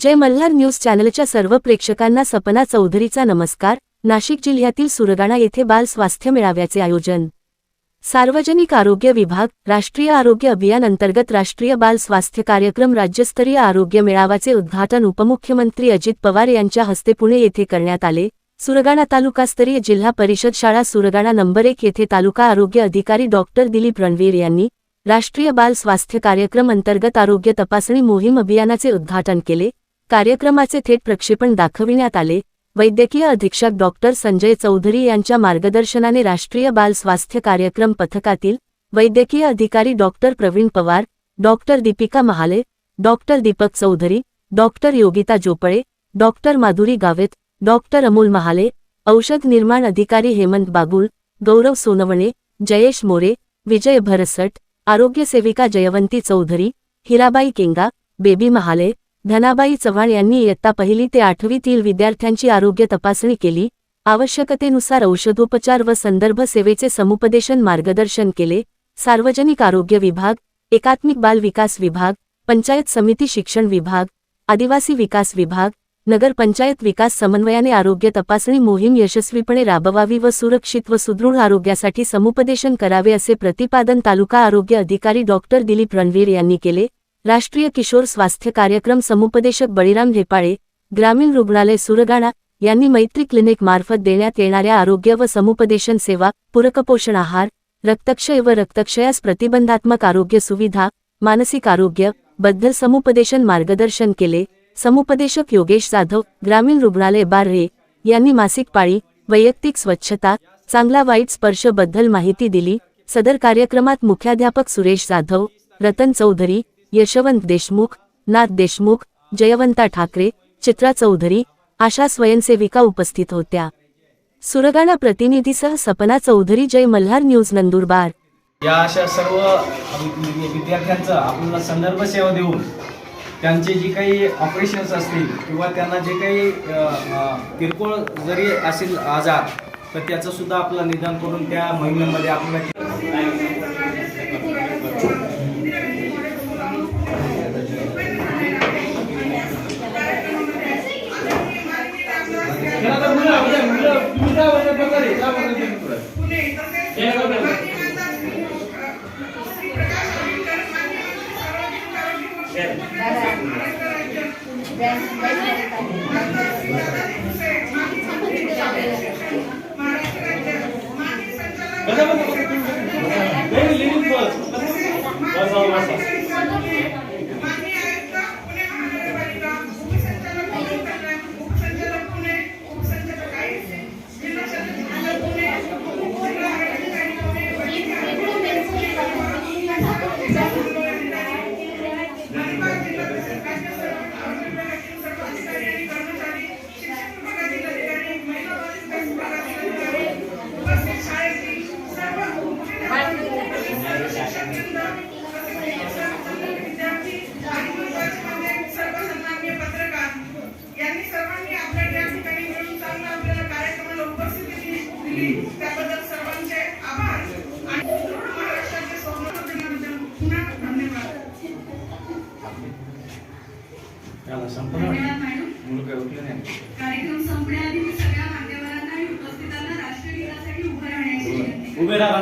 जय Malhar news चॅनलच्या सर्व प्रेक्षकांना सपना चौधरीचा नमस्कार. नाशिक जिल्ह्यातील सुरगाणा येथे बाल स्वास्थ्य मेळाव्याचे आयोजन. सार्वजनिक आरोग्य विभाग राष्ट्रीय आरोग्य अभियान अंतर्गत राष्ट्रीय बाल स्वास्थ्य कार्यक्रम राज्यस्तरीय आरोग्य मेळाव्याचे उद्घाटन उपमुख्यमंत्री अजित पवार यांच्या हस्ते पुणे येथे करण्यात आले. सुरगाणा तालुकास्तरीय जिल्हा परिषद शाळा सुरगाणा नंबर एक येथे तालुका आरोग्य अधिकारी डॉक्टर दिलीप रणवीर यांनी राष्ट्रीय बाल स्वास्थ्य कार्यक्रम अंतर्गत आरोग्य तपासणी मोहीम अभियानाचे उद्घाटन केले. कार्यक्रमाचे थेट प्रक्षेपण दाखविण्यात आले. वैद्यकीय अधीक्षक डॉक्टर संजय चौधरी यांच्या मार्गदर्शनाने राष्ट्रीय बाल स्वास्थ्य कार्यक्रम पथकातील वैद्यकीय अधिकारी doctor Praveen Pawar doctor Deepika Mahale doctor Deepak Chaudhari doctor Yogita Jopale doctor Madhuri Gavit doctor Amol Mahale औषध निर्माण अधिकारी हेमंत बागुल गौरव सोनवणे जयेश मोरे विजय भरसट आरोग्य सेविका जयवंती चौधरी हिराबाई केंगा बेबी महाले धनाबाई चव्हाण यांनी इयत्ता पहिली ते आठवीतील विद्यार्थ्यांची आरोग्य तपासणी केली आवश्यकतेनुसार औषधोपचार व संदर्भ सेवेचे समुपदेशन मार्गदर्शन केले सार्वजनिक आरोग्य विभाग एकात्मिक बाल विकास विभाग पंचायत समिती शिक्षण विभाग आदिवासी विकास विभाग नगरपंचायत विकास समन्वयाने आरोग्य तपासणी मोहीम यशस्वीपणे राबवावी व सुरक्षित व सुदृढ आरोग्यासाठी समुपदेशन करावे असे प्रतिपादन तालुका आरोग्य अधिकारी डॉक्टर दिलीप रणवीर यांनी केले. राष्ट्रीय किशोर स्वास्थ्य कार्यक्रम समुपदेशक बळीराम हेपाळे ग्रामीण रुग्णालय सुरगाणा यांनी मैत्री क्लिनिक मार्फत देण्यात येणाऱ्या आरोग्य व समुपदेशन सेवा पूरकपोषण आहार रक्तक्षय व रक्तक्षयास प्रतिबंधात्मक आरोग्य सुविधा मानसिक आरोग्यबद्दल समुपदेशन मार्गदर्शन केले. समुपदेशक योगेश जाधव ग्रामीण रुग्णालय बार्हे यांनी मासिक पाळी वैयक्तिक स्वच्छता चांगला वाईट स्पर्शबद्दल माहिती दिली. सदर कार्यक्रमात मुख्याध्यापक सुरेश जाधव रतन चौधरी यशवंत देशमुख नाथ देशमुख जयवंता ठाकरे चित्रा चौधरी अशा स्वयंसेविका उपस्थित होत्या. सुरगाणा प्रतिनिधीसह सपना चौधरी जय मल्हार न्यूज नंदुरबार. या अशा सर्व वि- विद्यार्थ्यांचा आपल्याला संदर्भ सेवा देऊन त्यांचे जी काही ऑपरेशन्स असतील किंवा त्यांना जे काही किरकोळ जरी असेल आजार तर त्याचं सुद्धा आपलं निदान करून त्या महिन्यामध्ये आपल्याला ماذا بس بس بس ماذا بس धन्यवाद मॅडम मुलं काही उठले नाही कार्यक्रम संपण्याआधी मी सगळ्या मान्यवरांना आणि उपस्थितांना राष्ट्रगीतासाठी उभं राहण्याची विनंती करते. उभे राहा